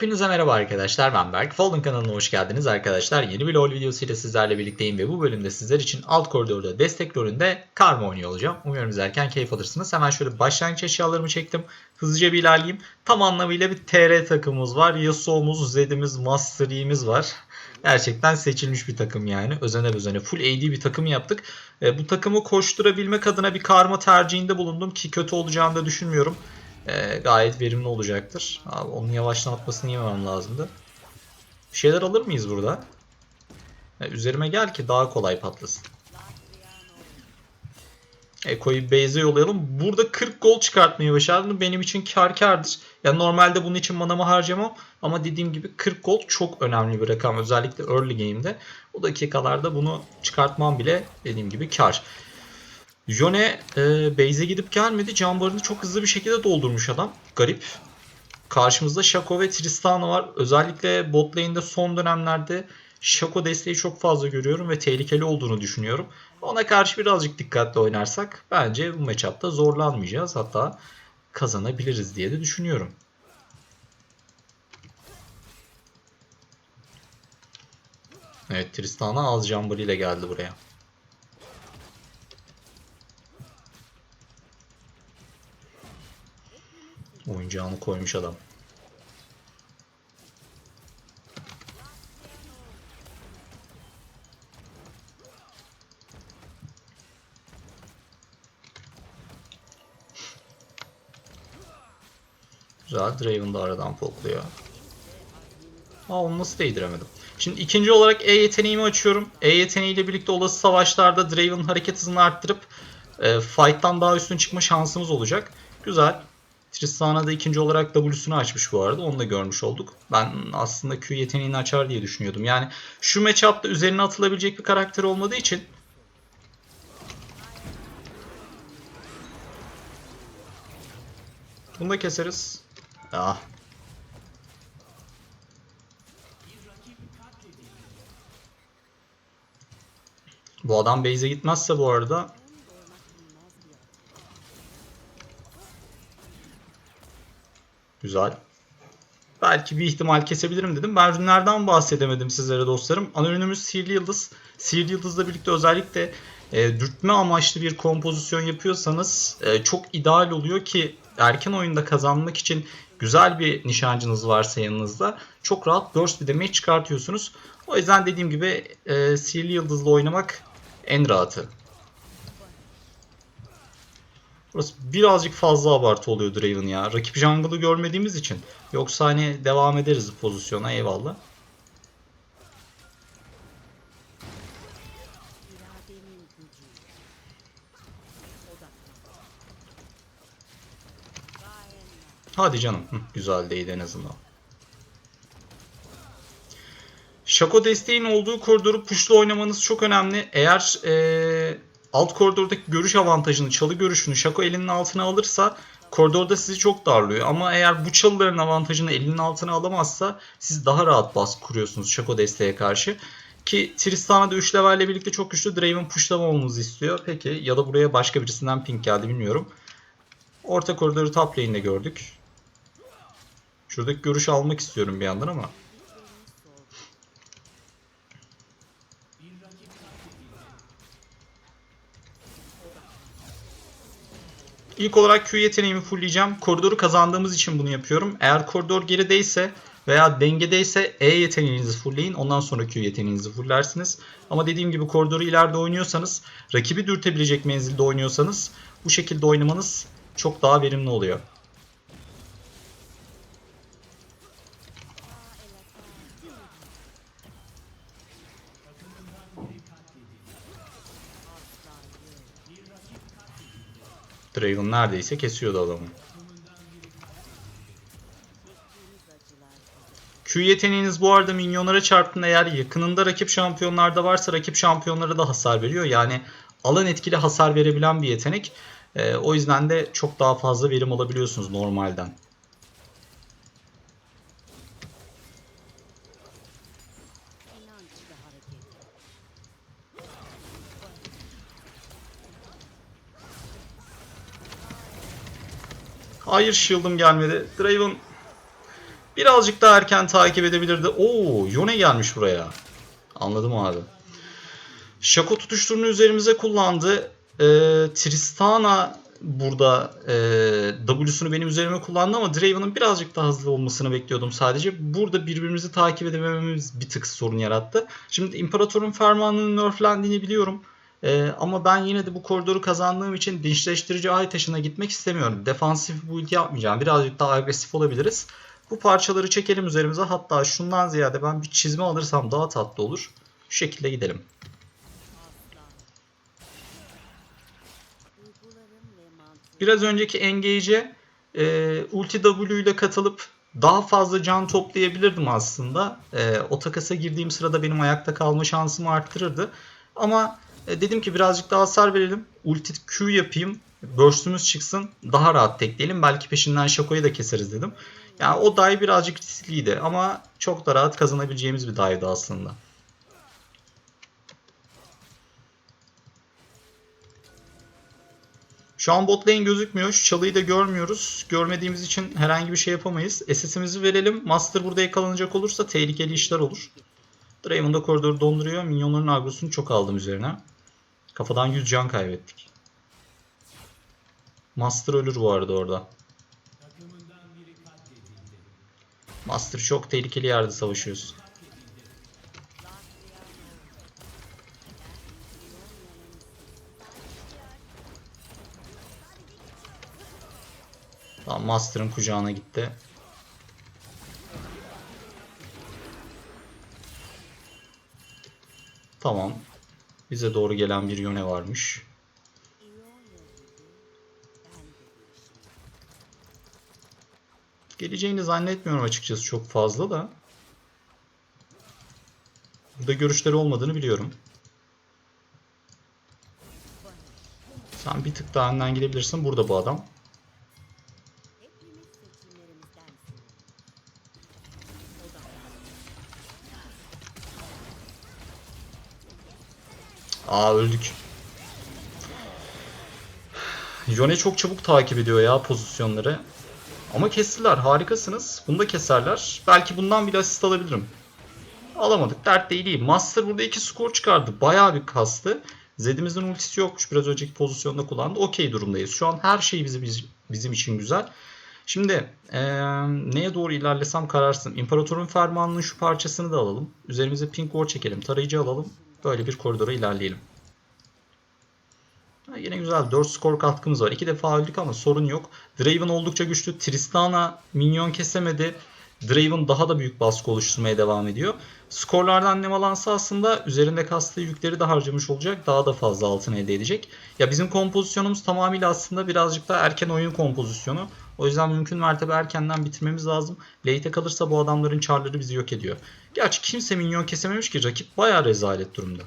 Hepinize merhaba arkadaşlar ben Berk. Fallen kanalına hoş geldiniz arkadaşlar. Yeni bir LoL videosuyla sizlerle birlikteyim ve bu bölümde sizler için alt koridorda destek rolünde Karma oynuyor olacağım. Umuyorum izlerken keyif alırsınız. Hemen şöyle başlangıç eşyalarımı çektim. Hızlıca bir ilerleyeyim. Tam anlamıyla bir TR takımımız var. Yasuo'muz, Zed'imiz, Master var. Gerçekten seçilmiş bir takım yani. Özene özene full AD bir takım yaptık. E, bu takımı koşturabilmek adına bir karma tercihinde bulundum ki kötü olacağını da düşünmüyorum. E, gayet verimli olacaktır. Abi onun yavaşlatmasını yememem lazımdı. Bir şeyler alır mıyız burada? E, üzerime gel ki daha kolay patlasın. Eko'yu base'e yollayalım. Burada 40 gol çıkartmayı başardım. Benim için kar kardır. Ya normalde bunun için manamı harcamam. Ama dediğim gibi 40 gol çok önemli bir rakam. Özellikle early game'de. O dakikalarda bunu çıkartmam bile dediğim gibi kar. Jone e, base'e gidip gelmedi. Can barını çok hızlı bir şekilde doldurmuş adam. Garip. Karşımızda Shaco ve Tristana var. Özellikle bot lane'de son dönemlerde Shaco desteği çok fazla görüyorum ve tehlikeli olduğunu düşünüyorum. Ona karşı birazcık dikkatli oynarsak bence bu matchup'ta zorlanmayacağız. Hatta kazanabiliriz diye de düşünüyorum. Evet Tristana az jumper ile geldi buraya. Oyuncağını koymuş adam. Güzel. Draven da aradan pokluyor. Aa onu nasıl değdiremedim. Şimdi ikinci olarak E yeteneğimi açıyorum. E yeteneğiyle birlikte olası savaşlarda Draven hareket hızını arttırıp e, fight'tan daha üstün çıkma şansımız olacak. Güzel. Tristana da ikinci olarak W'sunu açmış bu arada. Onu da görmüş olduk. Ben aslında Q yeteneğini açar diye düşünüyordum. Yani şu matchup'ta üzerine atılabilecek bir karakter olmadığı için Bunu da keseriz. Ah. Bu adam base'e gitmezse bu arada Güzel. Belki bir ihtimal kesebilirim dedim. Ben ürünlerden bahsedemedim sizlere dostlarım. Ana ürünümüz Sihirli Yıldız. Sihirli Yıldız'la birlikte özellikle e, dürtme amaçlı bir kompozisyon yapıyorsanız e, çok ideal oluyor ki erken oyunda kazanmak için güzel bir nişancınız varsa yanınızda çok rahat burst bir damage çıkartıyorsunuz. O yüzden dediğim gibi e, Sihirli Yıldız'la oynamak en rahatı. Burası birazcık fazla abartı oluyor Draven ya. Rakip jungle'ı görmediğimiz için. Yoksa hani devam ederiz pozisyona eyvallah. Hadi canım. Hı, güzel değildi en azından. Şako desteğin olduğu koridoru push'lu oynamanız çok önemli. Eğer ee, alt koridordaki görüş avantajını, çalı görüşünü Şako elinin altına alırsa koridorda sizi çok darlıyor. Ama eğer bu çalıların avantajını elinin altına alamazsa siz daha rahat baskı kuruyorsunuz Şako desteğe karşı. Ki Tristana'da 3 levelle birlikte çok güçlü Draven pushlamamamızı istiyor. Peki ya da buraya başka birisinden pink geldi bilmiyorum. Orta koridoru top lane'de gördük. Şuradaki görüş almak istiyorum bir yandan ama. İlk olarak Q yeteneğimi fullleyeceğim. Koridoru kazandığımız için bunu yapıyorum. Eğer koridor gerideyse veya dengedeyse E yeteneğinizi fullleyin. Ondan sonra Q yeteneğinizi fulllersiniz. Ama dediğim gibi koridoru ileride oynuyorsanız, rakibi dürtebilecek menzilde oynuyorsanız bu şekilde oynamanız çok daha verimli oluyor. Draven neredeyse kesiyordu adamı. Q yeteneğiniz bu arada minyonlara çarptığında eğer yakınında rakip şampiyonlarda varsa rakip şampiyonlara da hasar veriyor. Yani alan etkili hasar verebilen bir yetenek. Ee, o yüzden de çok daha fazla verim alabiliyorsunuz normalden. Hayır shield'ım gelmedi. Draven birazcık daha erken takip edebilirdi. Oo, Yone gelmiş buraya. Anladım abi. Şako tutuşturunu üzerimize kullandı. Ee, Tristana burada e, W'sunu benim üzerime kullandı ama Draven'ın birazcık daha hızlı olmasını bekliyordum sadece. Burada birbirimizi takip edemememiz bir tık sorun yarattı. Şimdi İmparator'un fermanının nerflendiğini biliyorum. Ee, ama ben yine de bu koridoru kazandığım için dinçleştirici ay taşına gitmek istemiyorum. Defansif build yapmayacağım. Birazcık daha agresif olabiliriz. Bu parçaları çekelim üzerimize. Hatta şundan ziyade ben bir çizme alırsam daha tatlı olur. Şu şekilde gidelim. Biraz önceki engage'e e, ulti W ile katılıp daha fazla can toplayabilirdim aslında. E, o takasa girdiğim sırada benim ayakta kalma şansımı arttırırdı. Ama e, dedim ki birazcık daha hasar verelim. Ulti Q yapayım. Burst'ümüz çıksın. Daha rahat tekleyelim. Belki peşinden Shaco'yu da keseriz dedim. Yani o dive birazcık riskliydi ama çok da rahat kazanabileceğimiz bir dive'dı aslında. Şu an bot lane gözükmüyor. Şu çalıyı da görmüyoruz. Görmediğimiz için herhangi bir şey yapamayız. SS'imizi verelim. Master burada yakalanacak olursa tehlikeli işler olur. Draven da koridoru donduruyor. Minyonların agrosunu çok aldım üzerine. Kafadan 100 can kaybettik. Master ölür bu arada orada. Master çok tehlikeli yerde savaşıyoruz. Tamam Master'ın kucağına gitti. Tamam. Bize doğru gelen bir yöne varmış. Geleceğini zannetmiyorum açıkçası çok fazla da. Burada görüşleri olmadığını biliyorum. Sen bir tık daha önden gidebilirsin. Burada bu adam. Aa öldük. Yone çok çabuk takip ediyor ya pozisyonları. Ama kestiler. Harikasınız. Bunu da keserler. Belki bundan bile asist alabilirim. Alamadık. Dert değil iyi. Master burada iki skor çıkardı. Bayağı bir kastı. Zed'imizin ultisi yokmuş. Biraz önceki pozisyonda kullandı. Okey durumdayız. Şu an her şey bizim, bizim için güzel. Şimdi ee, neye doğru ilerlesem kararsın. İmparatorun fermanının şu parçasını da alalım. Üzerimize pink war çekelim. Tarayıcı alalım. Böyle bir koridora ilerleyelim. Ha, yine güzel. 4 skor katkımız var. 2 defa öldük ama sorun yok. Draven oldukça güçlü. Tristana minyon kesemedi. Draven daha da büyük baskı oluşturmaya devam ediyor. Skorlardan nemalansa aslında üzerinde kastığı yükleri de harcamış olacak. Daha da fazla altın elde edecek. Ya bizim kompozisyonumuz tamamıyla aslında birazcık daha erken oyun kompozisyonu. O yüzden mümkün mertebe erkenden bitirmemiz lazım. Late'e kalırsa bu adamların charları bizi yok ediyor. Gerçi kimse minyon kesememiş ki rakip bayağı rezalet durumda.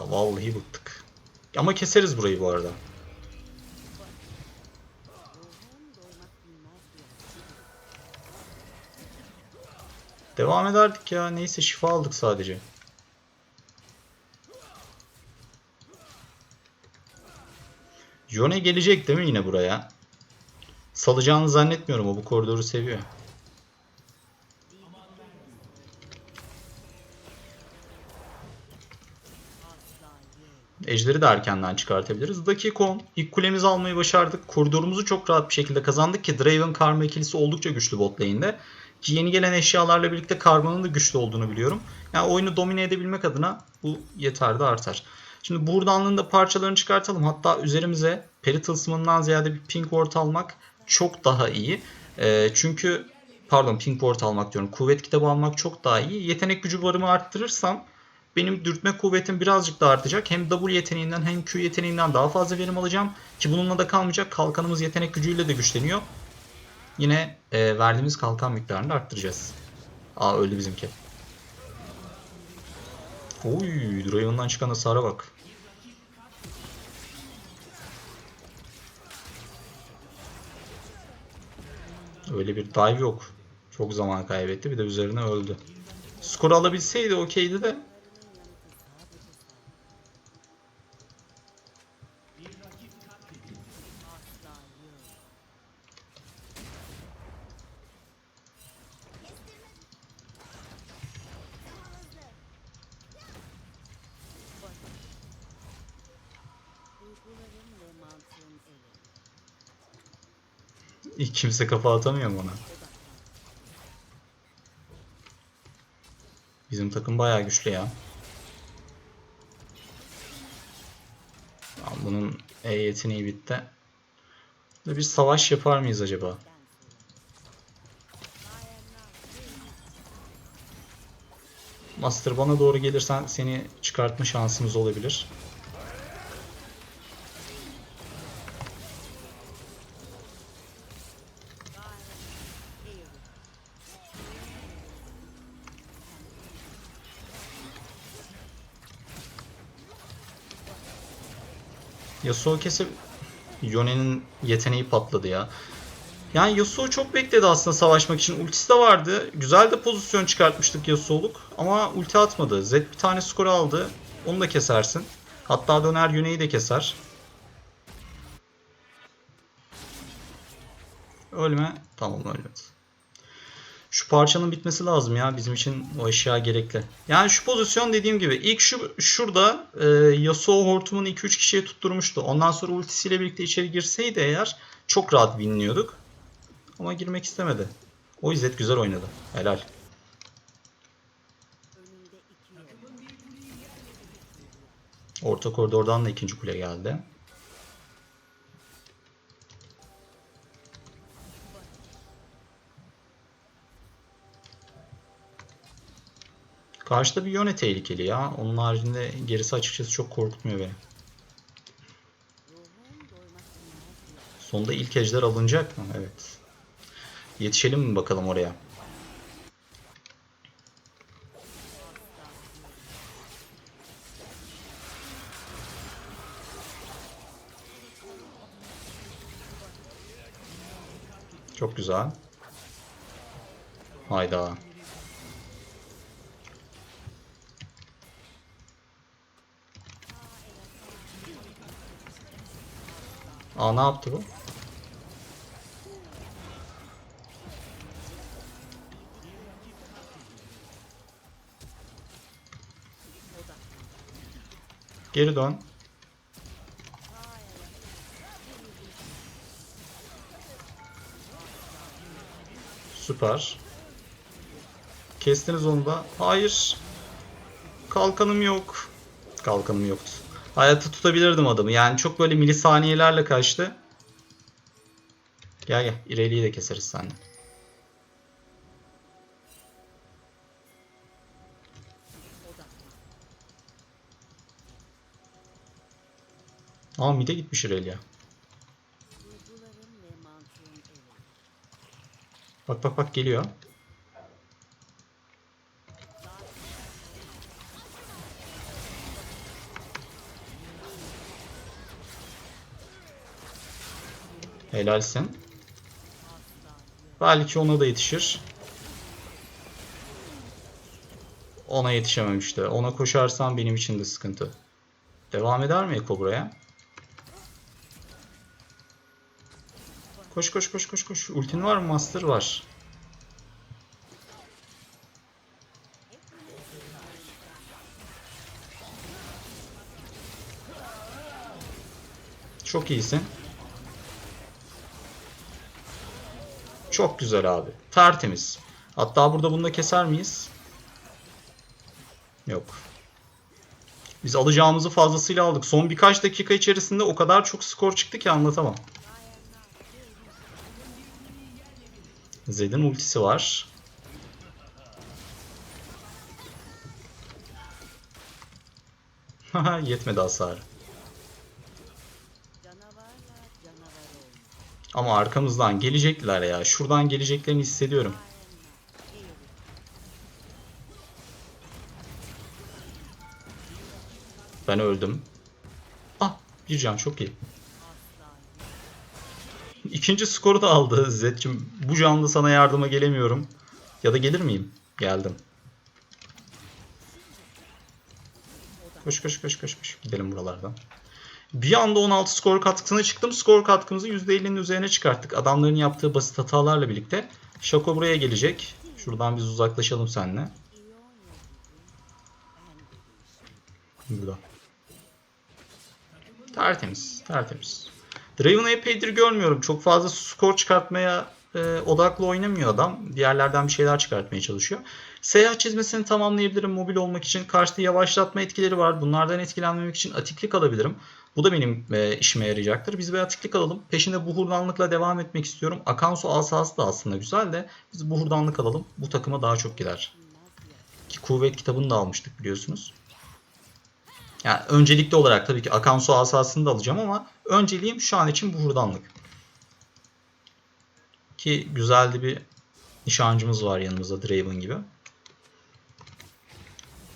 Vallahi bıktık. Ama keseriz burayı bu arada. Devam ederdik ya. Neyse şifa aldık sadece. Yone gelecek değil mi yine buraya? Salacağını zannetmiyorum. O bu koridoru seviyor. Ejderi de erkenden çıkartabiliriz. Dakika 10. İlk kulemizi almayı başardık. Koridorumuzu çok rahat bir şekilde kazandık ki Draven Karma ikilisi oldukça güçlü bot lane'de. Ki yeni gelen eşyalarla birlikte Karma'nın da güçlü olduğunu biliyorum. Yani oyunu domine edebilmek adına bu yeter de artar. Şimdi buradanlığın da parçalarını çıkartalım. Hatta üzerimize peri tılsımından ziyade bir pink ward almak çok daha iyi. E, çünkü pardon pink ward almak diyorum. Kuvvet kitabı almak çok daha iyi. Yetenek gücü barımı arttırırsam benim dürtme kuvvetim birazcık da artacak. Hem W yeteneğinden hem Q yeteneğinden daha fazla verim alacağım. Ki bununla da kalmayacak. Kalkanımız yetenek gücüyle de güçleniyor. Yine e, verdiğimiz kalkan miktarını da arttıracağız. Aa öldü bizimki. Oy, Draven'dan çıkan hasara bak. Öyle bir dive yok. Çok zaman kaybetti. Bir de üzerine öldü. Skor alabilseydi okeydi de. Duygularım ve mantığım eli. Hiç kimse kafa atamıyor mu ona? Bizim takım bayağı güçlü ya. Bunun E yeteneği bitti. Bir savaş yapar mıyız acaba? Master bana doğru gelirsen seni çıkartma şansımız olabilir. Yasuo kesip Yone'nin yeteneği patladı ya. Yani Yasuo çok bekledi aslında savaşmak için. Ultisi de vardı. Güzel de pozisyon çıkartmıştık Yasuo'luk. Ama ulti atmadı. Zed bir tane skor aldı. Onu da kesersin. Hatta döner Yone'yi de keser. Ölme. Tamam ölmedi. Şu parçanın bitmesi lazım ya. Bizim için o eşya gerekli. Yani şu pozisyon dediğim gibi ilk şu şurada e, Yasuo hortumunu 2-3 kişiye tutturmuştu. Ondan sonra ultisiyle birlikte içeri girseydi eğer çok rahat winliyorduk. Ama girmek istemedi. O İzzet güzel oynadı. Helal. Orta koridordan da ikinci kule geldi. Karşıda bir Yone tehlikeli ya. Onun haricinde gerisi açıkçası çok korkutmuyor beni. Sonunda ilk ejder alınacak mı? Evet. Yetişelim mi bakalım oraya? Çok güzel. Hayda. Aa ne yaptı bu? Geri dön. Süper. Kestiniz onu da. Hayır. Kalkanım yok. Kalkanım yoktu. Hayatta tutabilirdim adamı. Yani çok böyle milisaniyelerle kaçtı. Gel gel. İreliği de keseriz seninle. Aa mide gitmiş İrelia. Bak bak bak geliyor. Helalsin. Belki ona da yetişir. Ona yetişemem işte. Ona koşarsam benim için de sıkıntı. Devam eder mi Eko buraya? Koş koş koş koş koş. Ultin var mı? Master var. Çok iyisin. Çok güzel abi. Tertemiz. Hatta burada bunu da keser miyiz? Yok. Biz alacağımızı fazlasıyla aldık. Son birkaç dakika içerisinde o kadar çok skor çıktı ki anlatamam. Zed'in ultisi var. Haha yetmedi hasar. Ama arkamızdan gelecekler ya. Şuradan geleceklerini hissediyorum. Ben öldüm. Ah bir can çok iyi. İkinci skoru da aldı Zetçim. Bu canlı sana yardıma gelemiyorum. Ya da gelir miyim? Geldim. Koş koş koş koş koş. Gidelim buralardan. Bir anda 16 skor katkısına çıktım. Skor katkımızı %50'nin üzerine çıkarttık. Adamların yaptığı basit hatalarla birlikte. Şako buraya gelecek. Şuradan biz uzaklaşalım seninle. Burada. Tertemiz. Tertemiz. Draven'ı epeydir görmüyorum. Çok fazla skor çıkartmaya e, odaklı oynamıyor adam. Bir yerlerden bir şeyler çıkartmaya çalışıyor. Seyahat çizmesini tamamlayabilirim mobil olmak için. Karşıda yavaşlatma etkileri var. Bunlardan etkilenmemek için atiklik alabilirim. Bu da benim e, işime yarayacaktır. Biz bir atiklik alalım. Peşinde buhurdanlıkla devam etmek istiyorum. Akan su asası da aslında güzel de biz buhurdanlık alalım. Bu takıma daha çok gider. Ki kuvvet kitabını da almıştık biliyorsunuz. Yani öncelikli olarak tabii ki akan su asasını da alacağım ama önceliğim şu an için buhurdanlık. Ki güzel de bir nişancımız var yanımızda Draven gibi.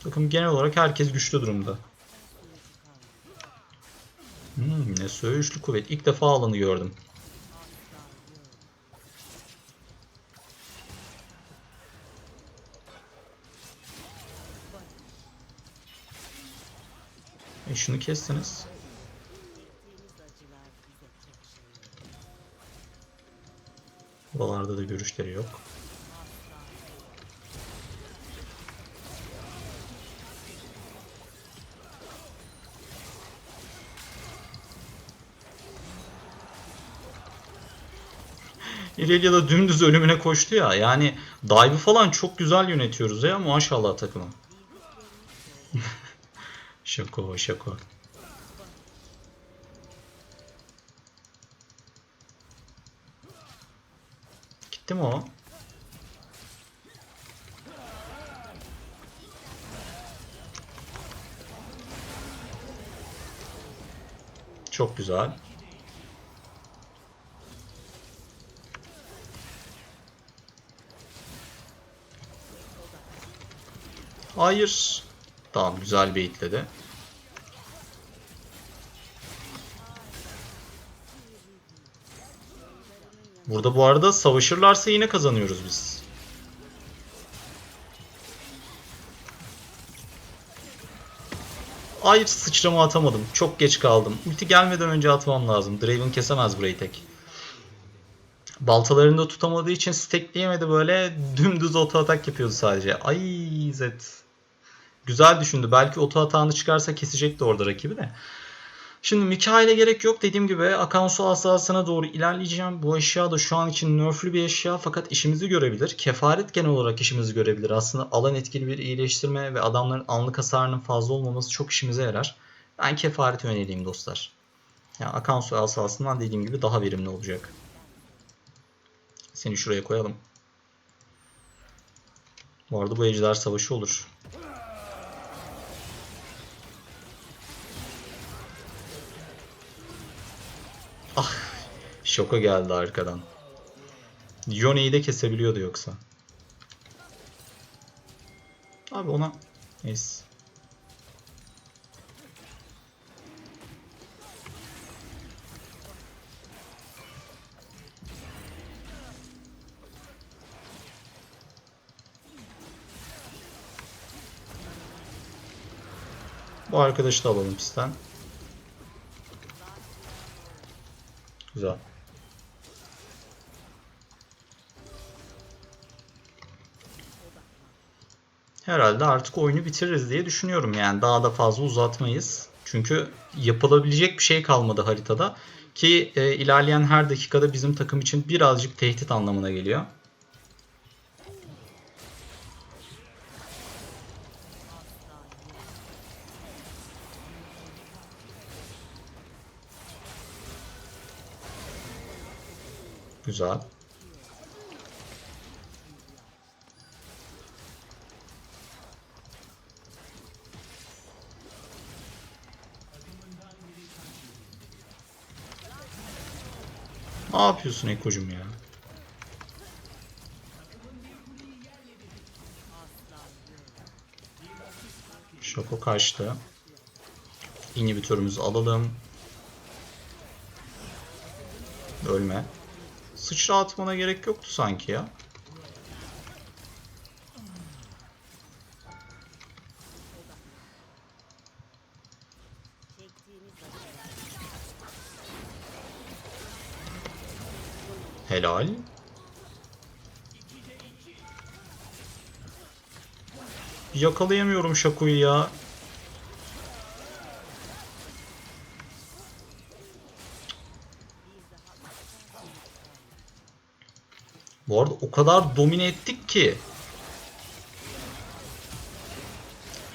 Bakın genel olarak herkes güçlü durumda. Hmm, ne söğüşlü kuvvet. İlk defa alanı gördüm. E şunu kestiniz. Buralarda da görüşleri yok. İrelia da dümdüz ölümüne koştu ya. Yani dive'ı falan çok güzel yönetiyoruz ya maşallah takımı. şako şako. Güzel. Hayır. Tamam güzel baitledi. Burada bu arada savaşırlarsa yine kazanıyoruz biz. Hayır sıçrama atamadım. Çok geç kaldım. Ulti gelmeden önce atmam lazım. Draven kesemez burayı tek. Baltalarını da tutamadığı için stackleyemedi böyle. Dümdüz oto atak yapıyordu sadece. Ay Zed. Güzel düşündü. Belki oto atağını çıkarsa kesecekti orada rakibi de. Şimdi Mikael'e gerek yok. Dediğim gibi akan su asasına doğru ilerleyeceğim. Bu eşya da şu an için nerflü bir eşya fakat işimizi görebilir. Kefaret genel olarak işimizi görebilir. Aslında alan etkili bir iyileştirme ve adamların anlık hasarının fazla olmaması çok işimize yarar. Ben kefarete yöneleyim dostlar. Yani akan su asasından dediğim gibi daha verimli olacak. Seni şuraya koyalım. Bu arada bu ejder savaşı olur. Şoka geldi arkadan. Yone'yi de kesebiliyordu yoksa. Abi ona neyse. Bu arkadaşı da alalım pistten. Güzel. Herhalde artık oyunu bitiririz diye düşünüyorum. Yani daha da fazla uzatmayız. Çünkü yapılabilecek bir şey kalmadı haritada. Ki e, ilerleyen her dakikada bizim takım için birazcık tehdit anlamına geliyor. Güzel. Ne yapıyorsun Eko'cum ya? Şoko kaçtı. inhibitörümüzü alalım. Ölme. Sıçra atmana gerek yoktu sanki ya. Helal. Yakalayamıyorum Şako'yu ya. Bu arada o kadar domine ettik ki.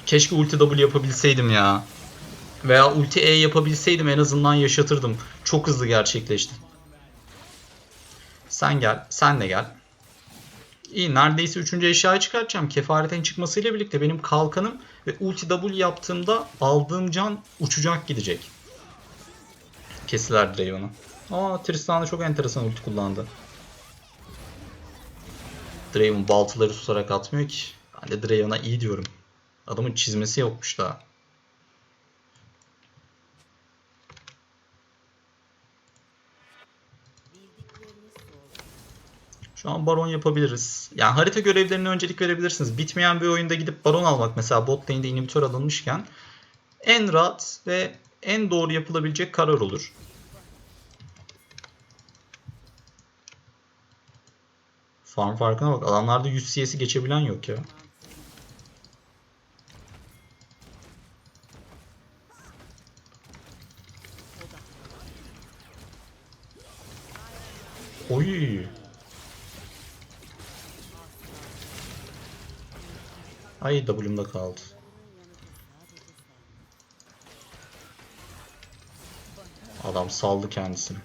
Keşke ulti W yapabilseydim ya. Veya ulti E yapabilseydim en azından yaşatırdım. Çok hızlı gerçekleşti. Sen gel. Sen de gel. İyi neredeyse 3. eşyayı çıkartacağım. Kefaretin çıkmasıyla birlikte benim kalkanım ve ulti W yaptığımda aldığım can uçacak gidecek. Kesiler Draven'ı. Aa Tristana da çok enteresan ulti kullandı. Draven baltaları tutarak atmıyor ki. Ben de Draven'a iyi diyorum. Adamın çizmesi yokmuş daha. Şu an baron yapabiliriz. Yani harita görevlerine öncelik verebilirsiniz. Bitmeyen bir oyunda gidip baron almak mesela bot lane'de inhibitor alınmışken en rahat ve en doğru yapılabilecek karar olur. Farm farkına bak. Adamlarda 100 CS'i geçebilen yok ya. Oy. Ay W'mda kaldı. Adam saldı kendisini.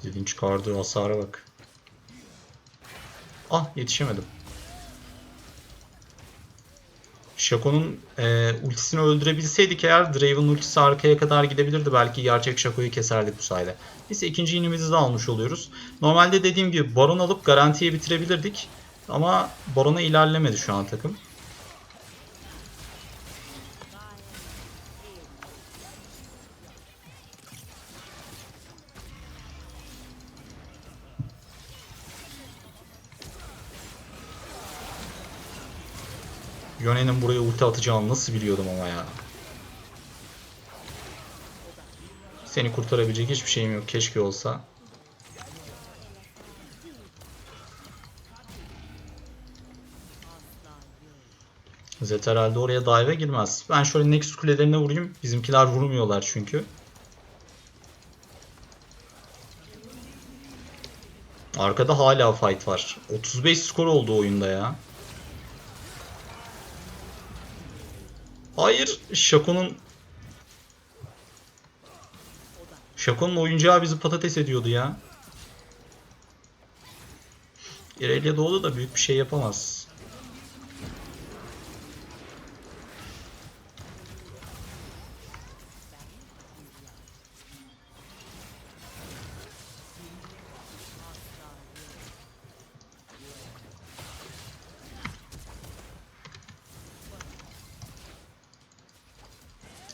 Zilin çıkardığı hasara bak. Ah yetişemedim. Shaco'nun e, ultisini öldürebilseydik eğer Draven ultisi arkaya kadar gidebilirdi. Belki gerçek Shaco'yu keserdik bu sayede. Neyse ikinci inimizi de almış oluyoruz. Normalde dediğim gibi Baron alıp garantiye bitirebilirdik. Ama Baron'a ilerlemedi şu an takım. Yone'nin buraya ulti atacağını nasıl biliyordum ama ya. Seni kurtarabilecek hiçbir şeyim yok. Keşke olsa. Zed herhalde oraya dive'e girmez. Ben şöyle Nexus kulelerine vurayım. Bizimkiler vurmuyorlar çünkü. Arkada hala fight var. 35 skor oldu oyunda ya. Hayır, Shaco'nun Shaco'nun oyuncağı bizi patates ediyordu ya. İrelia doğdu da büyük bir şey yapamaz.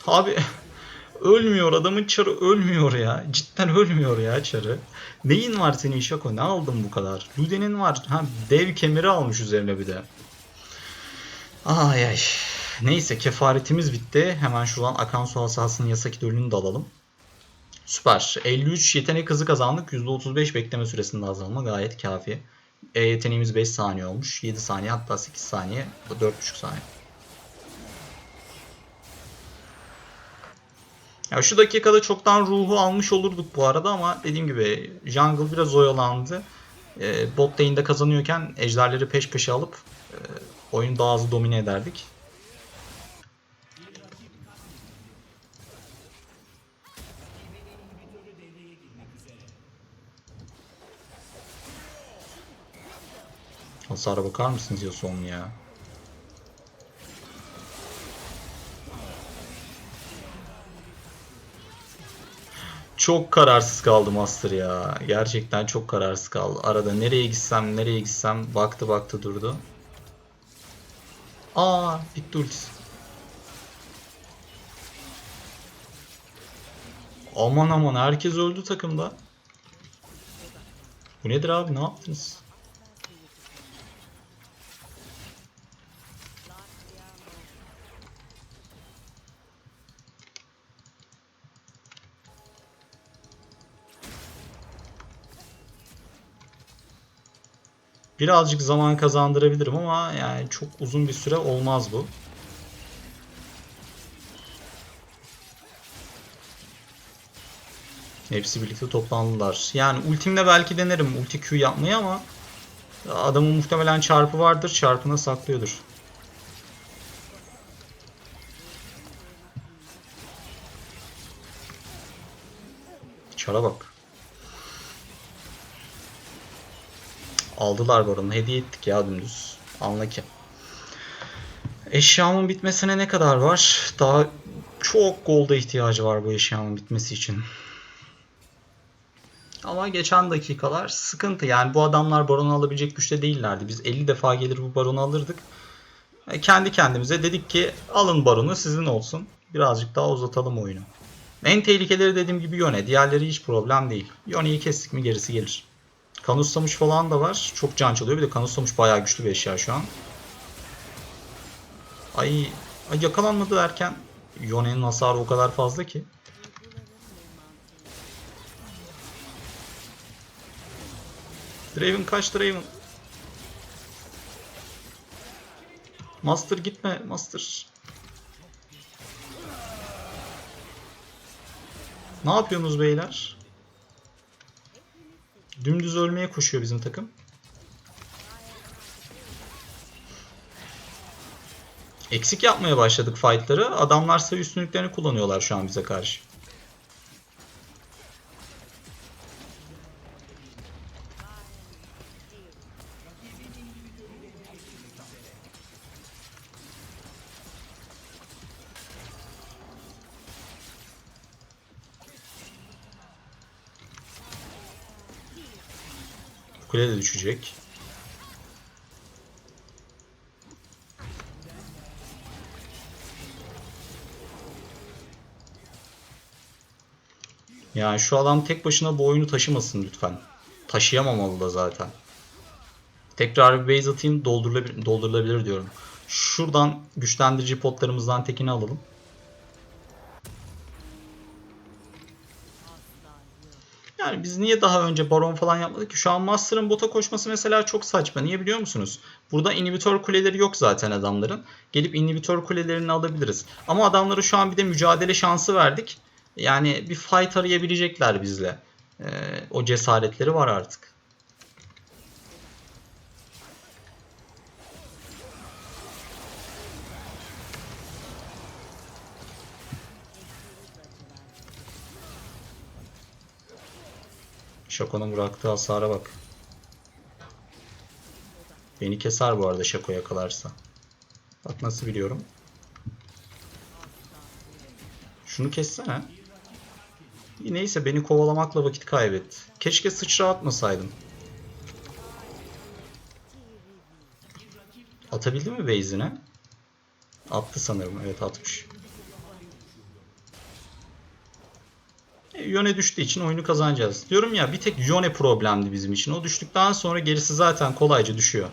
Abi ölmüyor adamın çarı ölmüyor ya. Cidden ölmüyor ya çarı. Neyin var senin Şako? Ne aldın bu kadar? Luden'in var. Ha dev kemeri almış üzerine bir de. Ay ay. Neyse kefaretimiz bitti. Hemen şuradan akan su hasasının yasak idolünü de alalım. Süper. 53 yetenek hızı kazandık. %35 bekleme süresinde azalma gayet kafi. E yeteneğimiz 5 saniye olmuş. 7 saniye hatta 8 saniye. Bu da 4,5 saniye. Ya şu dakikada çoktan ruhu almış olurduk bu arada ama dediğim gibi jungle biraz oyalandı. E, bot lane'de kazanıyorken ejderleri peş peşe alıp e, oyunu daha hızlı domine ederdik. Hasara bakar mısınız Yasuo'nun ya? Çok kararsız kaldı Master ya. Gerçekten çok kararsız kaldı. Arada nereye gitsem nereye gitsem baktı baktı durdu. Aa bitti ultisi. Aman aman herkes öldü takımda. Bu nedir abi ne yaptınız? Birazcık zaman kazandırabilirim ama yani çok uzun bir süre olmaz bu. Hepsi birlikte toplandılar. Yani ultimle belki denerim ulti Q yapmayı ama adamın muhtemelen çarpı vardır. Çarpına saklıyordur. Çara bak. Aldılar baronunu. Hediye ettik ya dümdüz. Anla ki. Eşyamın bitmesine ne kadar var? Daha çok golda ihtiyacı var bu eşyamın bitmesi için. Ama geçen dakikalar sıkıntı. Yani bu adamlar baronu alabilecek güçte değillerdi. Biz 50 defa gelir bu baronu alırdık. E, Kendi kendimize dedik ki alın baronu sizin olsun. Birazcık daha uzatalım oyunu. En tehlikeleri dediğim gibi Yone. Diğerleri hiç problem değil. Yone'yi kestik mi gerisi gelir. Kanuslamış falan da var. Çok can çalıyor. Bir de kanuslamış bayağı güçlü bir eşya şu an. Ay, ay yakalanmadı derken Yone'nin hasarı o kadar fazla ki. Draven kaç Draven? Master gitme Master. Ne yapıyorsunuz beyler? Dümdüz ölmeye koşuyor bizim takım. Eksik yapmaya başladık fightları. Adamlar sayı üstünlüklerini kullanıyorlar şu an bize karşı. Kule de düşecek. Yani şu adam tek başına bu oyunu taşımasın lütfen. Taşıyamamalı da zaten. Tekrar bir base atayım doldurulabilir, doldurulabilir diyorum. Şuradan güçlendirici potlarımızdan tekini alalım. Yani biz niye daha önce baron falan yapmadık ki? Şu an Master'ın bota koşması mesela çok saçma. Niye biliyor musunuz? Burada inhibitor kuleleri yok zaten adamların. Gelip inhibitor kulelerini alabiliriz. Ama adamlara şu an bir de mücadele şansı verdik. Yani bir fight arayabilecekler bizle. Ee, o cesaretleri var artık. Şako'nun bıraktığı hasara bak. Beni keser bu arada Şako yakalarsa. Bak nasıl biliyorum. Şunu kessene. Neyse beni kovalamakla vakit kaybetti. Keşke sıçra atmasaydım. Atabildi mi base'ine? Attı sanırım. Evet atmış. Yone düştüğü için oyunu kazanacağız. Diyorum ya bir tek Yone problemdi bizim için. O düştükten sonra gerisi zaten kolayca düşüyor.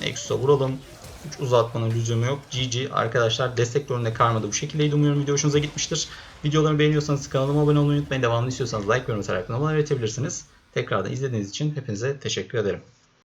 Nexus'a vuralım. Hiç uzatmanın lüzumu yok. GG arkadaşlar destek rolünde karmada bu şekildeydi. Umuyorum video hoşunuza gitmiştir. Videolarımı beğeniyorsanız kanalıma abone olmayı unutmayın. Devamını istiyorsanız like ve yorum atarak bana iletebilirsiniz. Tekrardan izlediğiniz için hepinize teşekkür ederim.